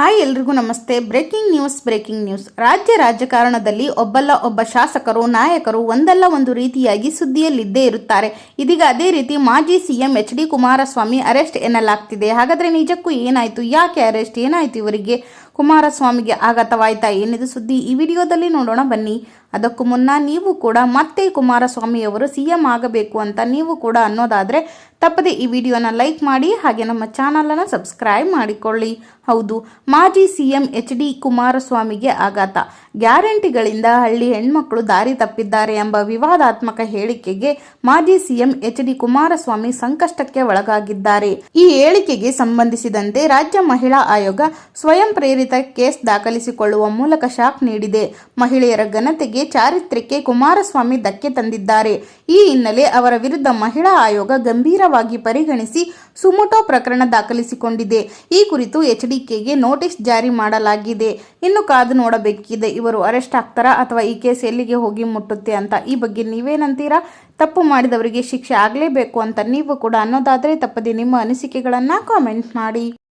Hi ಎಲ್ರಿಗೂ ನಮಸ್ತೆ. Breaking news breaking news. ರಾಜ್ಯ ರಾಜಕಾರಣದಲ್ಲಿ ಒಬ್ಬಲ್ಲ ಒಬ್ಬ ಶಾಸಕರು, ನಾಯಕರು ಒಂದಲ್ಲ ಒಂದು ರೀತಿಯಾಗಿ ಸುದ್ದಿಯಲ್ಲಿದ್ದೇ ಇರುತ್ತಾರೆ. ಇದೀಗ ಅದೇ ರೀತಿ ಮಾಜಿ CM H D Kumaraswamy arrest ಎನ್ನಲಾಗ್ತಿದೆ. ಹಾಗಾದರೆ ನಿಜಕ್ಕೂ ಏನಾಯಿತು? ಯಾಕೆ ಅರೆಸ್ಟ್? ಏನಾಯಿತು ಇವರಿಗೆ? ಕುಮಾರಸ್ವಾಮಿಗೆ ಆಘಾತವಾಯ್ತಾ ಏನಿದು ಸುದ್ದಿ? ಈ ವಿಡಿಯೋದಲ್ಲಿ ನೋಡೋಣ ಬನ್ನಿ. ಅದಕ್ಕೂ ಮುನ್ನ ನೀವು ಕೂಡ ಮತ್ತೆ ಕುಮಾರಸ್ವಾಮಿಯವರು ಸಿ ಎಂ ಆಗಬೇಕು ಅಂತ ನೀವು ಕೂಡ ಅನ್ನೋದಾದರೆ ತಪ್ಪದೆ ಈ ವಿಡಿಯೋನ ಲೈಕ್ ಮಾಡಿ, ಹಾಗೆ ನಮ್ಮ ಚಾನಲನ್ನು ಸಬ್ಸ್ಕ್ರೈಬ್ ಮಾಡಿಕೊಳ್ಳಿ. ಹೌದು, ಮಾಜಿ ಸಿಎಂ ಎಚ್ ಡಿ ಕುಮಾರಸ್ವಾಮಿಗೆ ಆಘಾತ. ಗ್ಯಾರಂಟಿಗಳಿಂದ ಹಳ್ಳಿ ಹೆಣ್ಮಕ್ಳು ದಾರಿ ತಪ್ಪಿದ್ದಾರೆ ಎಂಬ ವಿವಾದಾತ್ಮಕ ಹೇಳಿಕೆಗೆ ಮಾಜಿ ಸಿಎಂ ಎಚ್ ಡಿ ಕುಮಾರಸ್ವಾಮಿ ಸಂಕಷ್ಟಕ್ಕೆ ಒಳಗಾಗಿದ್ದಾರೆ. ಈ ಹೇಳಿಕೆಗೆ ಸಂಬಂಧಿಸಿದಂತೆ ರಾಜ್ಯ ಮಹಿಳಾ ಆಯೋಗ ಸ್ವಯಂ ಪ್ರೇರಿತ ಕೇಸ್ ದಾಖಲಿಸಿಕೊಳ್ಳುವ ಮೂಲಕ ಶಾಕ್ ನೀಡಿದೆ. ಮಹಿಳೆಯರ ಘನತೆಗೆ ಚಾರಿತ್ರ್ಯಕ್ಕೆ ಕುಮಾರಸ್ವಾಮಿ ಧಕ್ಕೆ ತಂದಿದ್ದಾರೆ. ಈ ಹಿನ್ನೆಲೆ ಅವರ ವಿರುದ್ಧ ಮಹಿಳಾ ಆಯೋಗ ಗಂಭೀರವಾಗಿ ಪರಿಗಣಿಸಿ ಸುಮೋಟೋ ಪ್ರಕರಣ ದಾಖಲಿಸಿಕೊಂಡಿದೆ. ಈ ಕುರಿತು ಎಚ್ಡಿಕೆಗೆ ನೋಟಿಸ್ ಜಾರಿ ಮಾಡಲಾಗಿದೆ. ಇನ್ನು ಕಾದು ನೋಡಬೇಕಿದೆ, ಇವರು ಅರೆಸ್ಟ್ ಆಗ್ತಾರಾ ಅಥವಾ ಈ ಕೇಸ್ ಎಲ್ಲಿಗೆ ಹೋಗಿ ಮುಟ್ಟುತ್ತೆ ಅಂತ. ಈ ಬಗ್ಗೆ ನೀವೇನಂತೀರಾ? ತಪ್ಪು ಮಾಡಿದವರಿಗೆ ಶಿಕ್ಷೆ ಆಗಲೇಬೇಕು ಅಂತ ನೀವು ಕೂಡ ಅನ್ನೋದಾದರೆ ತಪ್ಪದೆ ನಿಮ್ಮ ಅನಿಸಿಕೆಗಳನ್ನು ಕಾಮೆಂಟ್ ಮಾಡಿ.